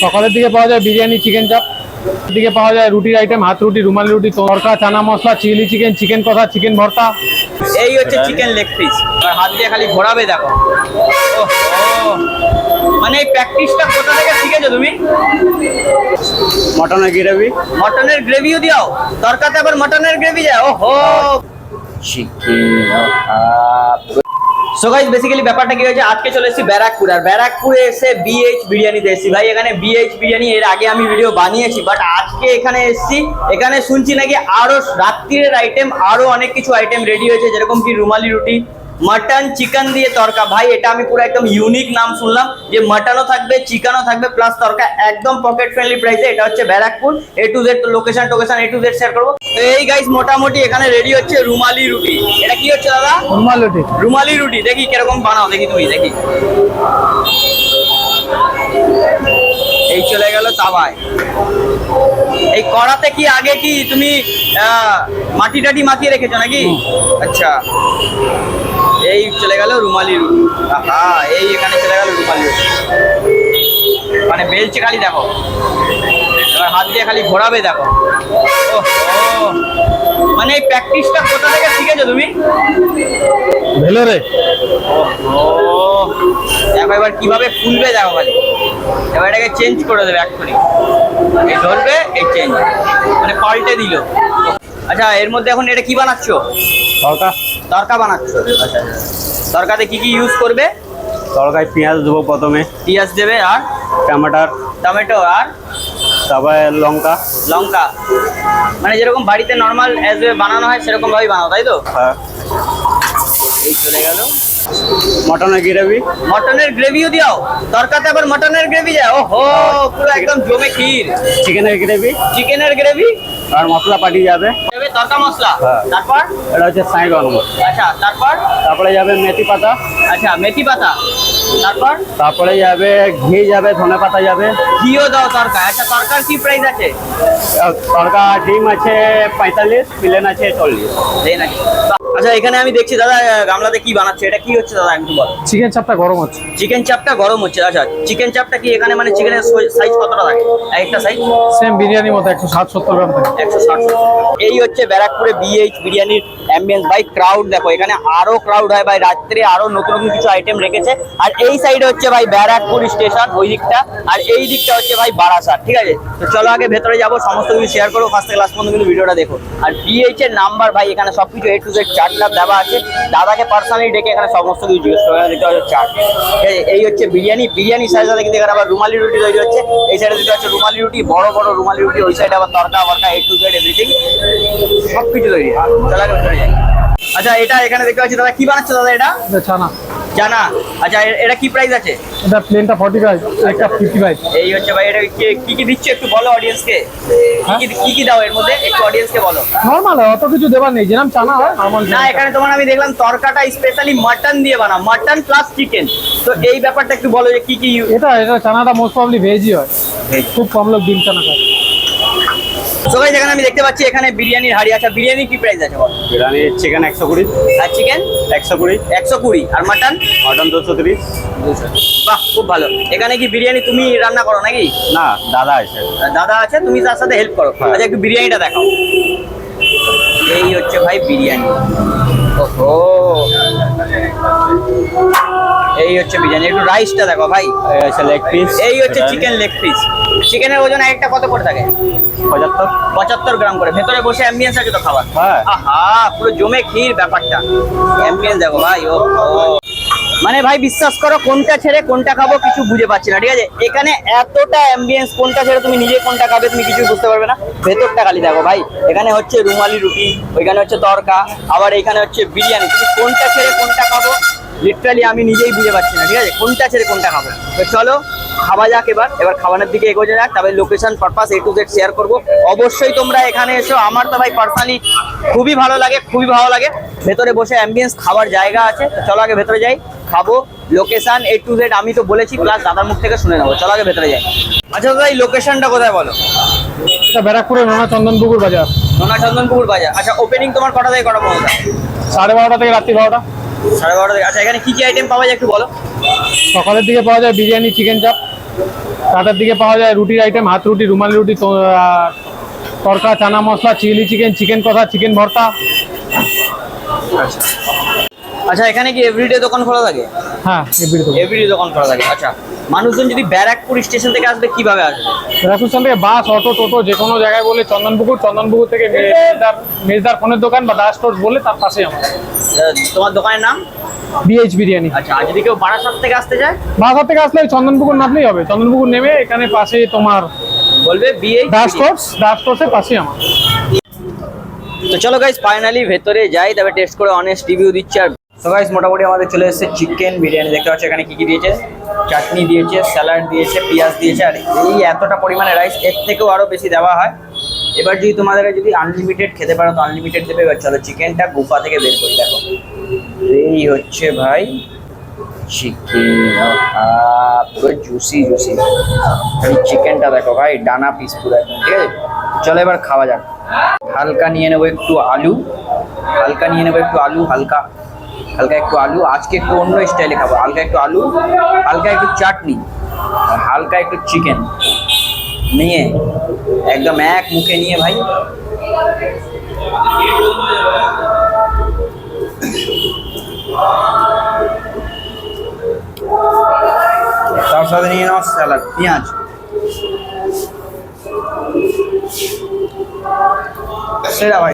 সকালের দিকে পাওয়া যায় বিরিয়ানি চিকেন চাপ দিকে পাওয়া যায় রুটির আইটেম হাত রুটি রুমালি রুটি তরকা chana masala chilli chicken chicken কষা চিকেন ভর্তা। এই হচ্ছে চিকেন লেগ পিস হাত দিয়ে খালি ঘোরাবে দেখো। ওহো। মানে এই প্র্যাকটিসটা কোথা থেকে শিখেছো তুমি? মটনের গ্রেভি মটনের গ্রেভিও দিও তরকাতে আবার মটনের গ্রেভি যায়? ওহো! চিকেন সো গাইস বেসিক্যালি ব্যাপারটা কি হয়েছে? আজকে চলে এসেছি ব্যারাকপুর। আর ব্যারাকপুরে এসে বিএইচ বিরিয়ানিতে এসেছি। ভাই, এখানে বিএইচ বিরিয়ানি, এর আগে আমি ভিডিও বানিয়েছি বাট আজকে এখানে এসেছি। এখানে শুনছি নাকি আরও রাত্রির আইটেম আরও অনেক কিছু আইটেম রেডি হয়েছে, যেরকম কি রুমালি রুটি মাটন চিকেন দিয়ে তরকা। ভাই এটা আমি পুরো একদম ইউনিক নাম শুনলাম। যে মাটনও থাকবে চিকেনও থাকবে প্লাস তরকা একদম পকেট ফ্রেন্ডলি প্রাইসে এটা হচ্ছে Barrackpore. A to Z location টোকেশন A to Z share করব। এই গাইস মোটামুটি এখানে রেডি হচ্ছে রুমালি রুটি। এটা কি হচ্ছে দাদা? রুমাল রুটি। রুমালি রুটি। দেখি কীরকম বানাও দেখি তুমি দেখি। এই চলে গেল তাওয়ায়। এই কড়াতে কি আগে কি তুমি আহ, মাটি টাটি মাখিয়ে রেখেছো নাকি? আচ্ছা। এই চলে গেল রুমালি রুটি। হ্যাঁ এই এখানে চলে গেল রুমালি রুটি। মানে বেলচে খালি দেখো। এবার হাত দিয়ে খালি ঘোরাবে দেখো। ওহো। মানে এই প্র্যাকটিসটা কোথা থেকে শিখেছো তুমি? ভেলোরে। ও দেখো এবার কীভাবে ফুলবে দেখো খালি। এবার এটাকে চেঞ্জ করে দেবে এক্ষুনি। এই ধরবে এই চেঞ্জ মানে পাল্টে দিল। আচ্ছা এর মধ্যে এখন এটা কি বানাচ্ছ? তরকা তরকা বানাচ্ছ? আচ্ছা। তরকাতে কি কি ইউজ করবে? তরকায় পেঁয়াজ দেবো প্রথমে পেঁয়াজ দেবে আর? টমাটার। টমেটো আর? তারপরে লঙ্কা। লঙ্কা। মানে যেরকম বাড়িতে নর্মাল অ্যাজ বানানো হয় সেরকম ভাবেই বানাও তাই তো? হ্যাঁ, এই চলে গেল। মটনের গ্রেভি মটনের গ্রেভিও দিও তরকাতে আবার মটনের গ্রেভি যায় ওহো পুরো একদম জমে ক্ষীর। চিকেনের গ্রেভি চিকেনের গ্রেভি আর মশলা পাঠিয়ে যাবে। তরকা মশলা। হ্যাঁ। তারপর? এটা হচ্ছে সাই গরম। আচ্ছা তারপর? তারপরে যাবে মেথি পাতা। আচ্ছা মেথি পাতা। তারপর? তারপরে যাবে ঘি যাবে ধনে পাতা যাবে। ঘিও দাও তরকা আচ্ছা তরকার কি প্রাইস আছে? তরকা ডিম আছে পঁয়তাল্লিশ প্লেন আছে চল্লিশ। নাকি আচ্ছা এখানে আমি দেখছি দাদা গামলাতে কি বানাচ্ছে? এটা কি হচ্ছে দাদা একটু বল। চিকেন চাপটা গরম হচ্ছে। চিকেন চাপটা গরম হচ্ছে আচ্ছা। চিকেন চাপটা কি এখানে মানে চিকেনের সাইজ কতটা থাকে? একটা সাইজ সেম বিরিয়ানির মতো একশো ষাট সত্তর গ্রাম থাকে। একশো ষাট এই হচ্ছে ব্যারাকপুরে বিএইচ বিরিয়ানির অ্যাম্বিয়েন্স ভাই ক্রাউড দেখো, এখানে আরও ক্রাউড হয় ভাই, রাত্রে আরও নতুন নতুন কিছু আইটেম রেখেছে। আর এই সাইডে হচ্ছে ভাই ব্যারাকপুর স্টেশন ওই দিকটা। আর এই দিকটা হচ্ছে ভাই বারাসাত, ঠিক আছে? তো চলো আগে ভেতরে যাব, সমস্ত কিছু শেয়ার করব ফার্স্ট থেকে লাস্ট পর্যন্ত কিন্তু ভিডিওটা দেখো। আর বিএইচ এর নাম্বার ভাই, এখানে সবকিছু এ টু জেড চার্টটা দেওয়া আছে। দাদাকে পার্সোনালি ডেকে এখানে সমস্ত কিছু জিজ্ঞেস করে দিতে হচ্ছে চার্ট ঠিক আছে? এই হচ্ছে বিরিয়ানি বিরিয়ানি সাইজ সাথে কিন্তু এখানে আবার রুমালি রুটি তৈরি হচ্ছে। এই সাইডে দিতে হচ্ছে রুমালি রুটি, বড় বড় রুমালি রুটি, ওই সাইডে আবার তরকা, বরকা এ টু জেড এভরিথিং সব কিছু তৈরি। চলো আগে ভেতরে। আচ্ছা এটা এখানে দেখতে পাচ্ছি দাদা কি বানাচ্ছে দাদা এটা? ছানা জানা আচ্ছা এটা কি প্রাইস আছে? এটা প্লেনটা ফর্টি ফাইভ একটা ফিফটি ফাইভ এই হচ্ছে ভাই এটা কি- কি দিচ্ছে একটু বলো অডিয়েন্সকে কি কি- কি কি দাও এর মধ্যে? একটু অডিয়েন্সকে বলো। নর্মাল অত কিছু দেবার নেই যেরকম চানা হয় নর্মাল না এখানে তোমার আমি দেখলাম তরকাটা স্পেশালি মাটন দিয়ে বানা মাটন প্লাস চিকেন তো এই ব্যাপারটা একটু বলো যে কি কি এটা এটা চানাটা মোস্ট প্রবলি ভেজই হয়। খুব কম লোক ডিম চানা খায়। Guys, এখানে আমি দেখতে পাচ্ছি এখানে বিরিয়ানির হাড়ি আচ্ছা বিরিয়ানি কি প্রাইস আছে বলো? বিরিয়ানি চিকেন একশো কুড়ি। আর চিকেন একশো কুড়ি। একশো কুড়ি। আর মাটন মটন দুশো তিরিশ। বাহ খুব ভালো। এখানে কি বিরিয়ানি তুমি রান্না করো নাকি? না দাদা আছে। দাদা আছে তুমি তার সাথে হেল্প করো। হ্যাঁ। আচ্ছা একটু বিরিয়ানিটা দেখাও। এই হচ্ছে ভাই বিরিয়ানি। ওহো। এই হচ্ছে বিরিয়ানি। একটু রাইসটা দেখো ভাই। লেগ পিস এই হচ্ছে চিকেন লেগ পিস চিকেনের ওজন একটা কত করে থাকে? পঁচাত্তর। পঁচাত্তর গ্রাম করে। ভেতরে বসে অ্যাম্বিয়েন্স আছে তো খাবার। হ্যাঁ। আহা পুরো জমে ক্ষীর ব্যাপারটা। অ্যাম্বিয়েন্স দেখো ভাই ও ও। মানে ভাই বিশ্বাস করো কোনটা ছেড়ে কোনটা খাব কিছু বুঝে পাচ্ছি না ঠিক আছে? এখানে এতটা অ্যাম্বিয়েন্স কোনটা ছেড়ে তুমি নিজে কোনটা খাবে তুমি কিছু বুঝতে পারবে না। ভেতরটা খালি দেখো ভাই এখানে হচ্ছে রুমালি রুটি ওইখানে হচ্ছে তরকা আবার এখানে হচ্ছে বিরিয়ানি। তুমি কোনটা ছেড়ে কোনটা খাব লিটারালি আমি নিজেই বুঝে পাচ্ছি না ঠিক আছে? কোনটা ছেড়ে কোনটা খাব? তো চলো খাওয়া যাক এবার। এবার খাওয়ানোর দিকে এগোতে যাক তবে location purpose A to Z share করব। অবশ্যই তোমরা এখানে এসো। আমার তো ভাই পার্সোনালি খুবই ভালো লাগে খুবই ভালো লাগে। ভেতরে বসে অ্যাম্বিয়েন্স খাবার জায়গা আছে। তো চলো আগে ভেতরে যাই খাব। লোকেশন এ টু জেড আমি তো বলেছি প্লাস দাদার মুখ থেকে শুনে নেব। চলো আগে ভেতরে যাই। আচ্ছা দাদা এই লোকেশনটা কোথায় বলো? এটা ব্যারাকপুরের নোনা চন্দনপুকুর বাজার। নোনা চন্দনপুকুর বাজার। আচ্ছা ওপেনিং তোমার কটা থেকে কটা পর্যন্ত? সাড়ে বারোটা থেকে রাত্রি বারোটা। সাড়ে বারোটা থেকে। আচ্ছা এখানে কি কি আইটেম পাওয়া যায় একটু বলো? সকালের দিকে পাওয়া যায় বিরিয়ানি চিকেন চাপ রাতের দিকে পাওয়া যায় রুটির আইটেম হাত রুটি রুমালি রুটি তরকা chana masala chilli chicken chicken কষা চিকেন ভর্তা। আচ্ছা। এখানে কি এভরিডে দোকান খোলা থাকে? হ্যাঁ এভরিডে দোকান। খোলা থাকে। আচ্ছা মানুষজন যদি ব্যারাকপুর স্টেশন থেকে আসবে কীভাবে আসবে? রাজস্থান থেকে বাস অটো টোটো যে কোনো জায়গায় বলে চন্দনপুকুর চন্দনপুকুর থেকে মেজদার মেজদার ফোনের দোকান বা দাস স্টোর্স বলে তার পাশে আমার তোমার দোকানের নাম? বিএইচ বিরিয়ানি আচ্ছা আর যদি কেউ বারাসাত থেকে আসতে চায়? বাজার থেকে আসলে চন্দনপুকুর নামলেই হবে। চন্দনপুকুর নেমে এখানে পাশে তোমার বলবে বিয়ে দাস স্টোর্স দাস স্টোর্সের পাশে আমার তো চলো গাইস ফাইনালি ভেতরে যাই তবে টেস্ট করে অনেস্ট রিভিউ দিচ্ছি আর তো গাইস মোটামুটি আমাদের চলে এসেছে চিকেন বিরিয়ানি। দেখতে পাচ্ছি এখানে কী কি দিয়েছে? চাটনি দিয়েছে স্যালাড দিয়েছে, পেঁয়াজ দিয়েছে, আর এই এতটা পরিমাণে রাইস এর থেকেও আরও বেশি দেওয়া হয়। এবার যদি তোমাদের যদি আনলিমিটেড খেতে পারো, তো আনলিমিটেড দেবে। এবার চলো চিকেনটা গুফা থেকে বের করি, দেখো। এই হচ্ছে ভাই চিকেন জুসি জুসি এই চিকেনটা দেখো ভাই, ডানা পিস পুরো একদম, ঠিক আছে? চলো এবার খাওয়া যাক। হালকা নিয়ে নেব একটু আলু। হালকা নিয়ে নেব একটু আলু, হালকা হালকা একটু আলু, আজকে একটু অন্য স্টাইলে খাব। হালকা একটু আলু, হালকা একটু চাটনি, আর হালকা একটু চিকেন নিয়ে একদম এক মুখে নিয়ে ভাই। তার সাথে নিয়ে নাও স্যালাড পেঁয়াজ। সেরা ভাই।